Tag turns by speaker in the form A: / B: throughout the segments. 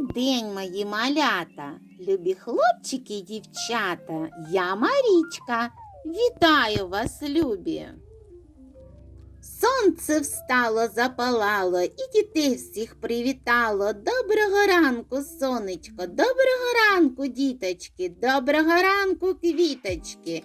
A: мої малята, любі хлопчики і дівчата, я Марічка. Вітаю вас, любі. Сонце встало, запалало і дітей всіх привітало. Доброго ранку, сонечко, доброго ранку, діточки, доброго ранку, квіточки.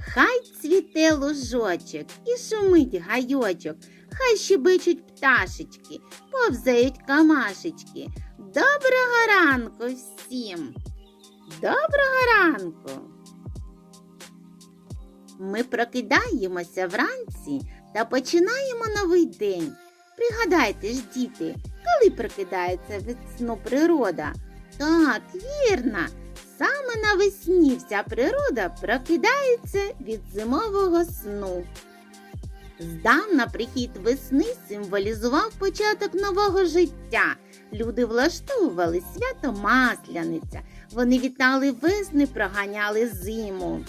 A: Хай цвіте лужочок і шумить гайочок, хай щебечуть пташечки, повзають камашечки. Доброго ранку всім! Доброго ранку! Ми прокидаємося вранці та починаємо новий день. Пригадайте ж, діти, коли прокидається від сну природа? Так, вірно, саме навесні вся природа прокидається від зимового сну. Здавна прихід весни символізував початок нового життя. Люди влаштовували свято Масляниця. Вони вітали весни, проганяли зиму.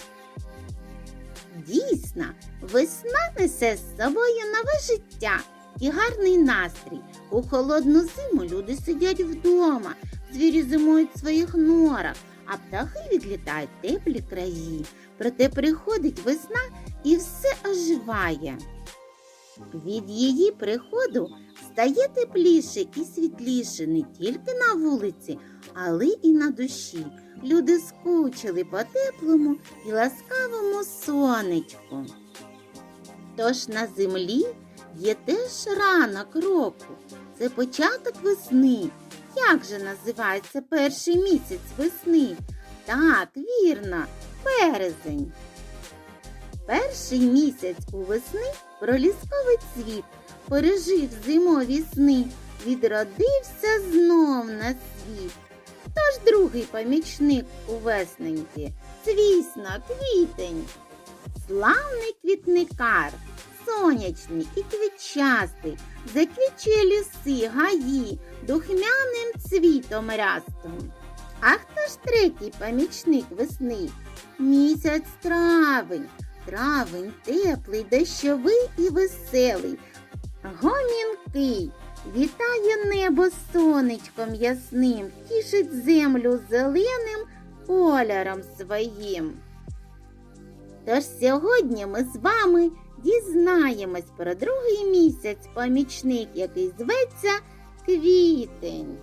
A: Дійсно, весна несе з собою нове життя і гарний настрій. У холодну зиму люди сидять вдома, звірі зимують в своїх норах, а птахи відлітають теплі краї. Проте приходить весна і все оживає. Від її приходу стає тепліше і світліше не тільки на вулиці, але і на душі. Люди скучили по теплому і ласкавому сонечку. Тож на землі є теж ранок року. Це початок весни. Як же називається перший місяць весни? Так, вірно, березень. Перший місяць у весни пролісковий цвіт пережив зимові сни, відродився знов на світ. Хто ж другий помічник у весненьки? Звісно, квітень. Славний квітникар, сонячний і квітчастий, заквічує ліси, гаї, духмяним цвітом рястом. А хто ж третій помічник весни? Місяць травень. Травень теплий, дощовий і веселий, гомінкий, вітає небо сонечком ясним, тішить землю зеленим кольором своїм. Тож сьогодні ми з вами дізнаємось про другий місяць помічник, який зветься квітень.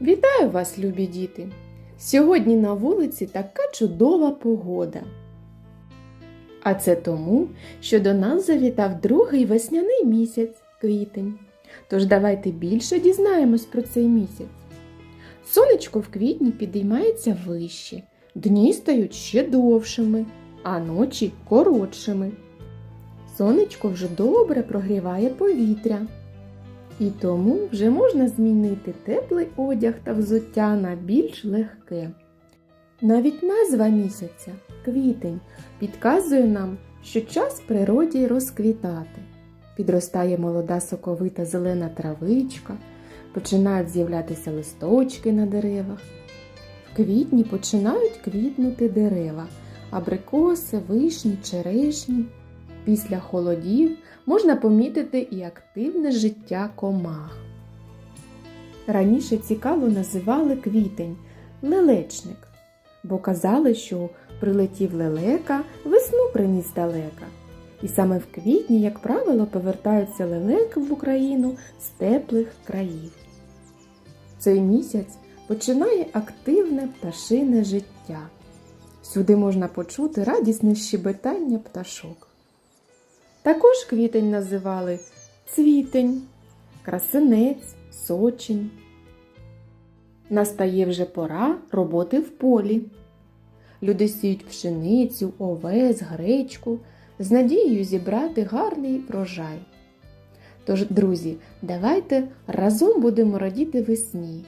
B: Вітаю вас, любі діти! Сьогодні на вулиці така чудова погода. А це тому, що до нас завітав другий весняний місяць квітень. Тож давайте більше дізнаємось про цей місяць. Сонечко в квітні підіймається вище, дні стають ще довшими, а ночі коротшими. Сонечко вже добре прогріває повітря. І тому вже можна змінити теплий одяг та взуття на більш легке. Навіть назва місяця квітень підказує нам, що час природі розквітати. Підростає молода соковита зелена травичка, починають з'являтися листочки на деревах. В квітні починають квітнути дерева, абрикоси, вишні, черешні. Після холодів можна помітити і активне життя комах. Раніше цікаво називали квітень лелечник, бо казали, що прилетів лелека, весну приніс далека. І саме в квітні, як правило, повертаються лелеки в Україну з теплих країв. Цей місяць починає активне пташине життя. Сюди можна почути радісне щебетання пташок. Також квітень називали цвітень, красинець, сочень. Настає вже пора роботи в полі. Люди сіють пшеницю, овес, гречку з надією зібрати гарний врожай. Тож, друзі, давайте разом будемо радіти весні,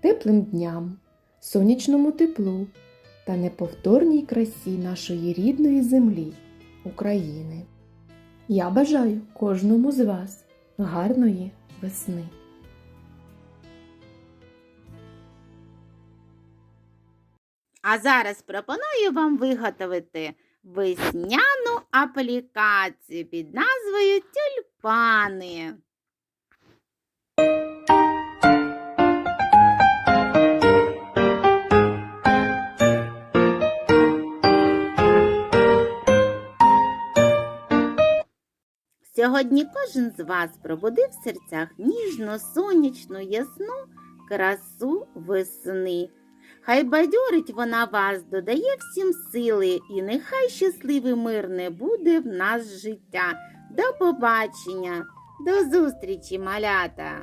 B: теплим дням, сонячному теплу та неповторній красі нашої рідної землі, України. Я бажаю кожному з вас гарної весни!
A: А зараз пропоную вам виготовити весняну аплікацію під назвою тюльпани. Сьогодні кожен з вас пробудив в серцях ніжну, сонячну, ясну красу весни. Хай бадьорить вона вас, додає всім сили, і нехай щасливе мирне буде в нас життя. До побачення, до зустрічі, малята!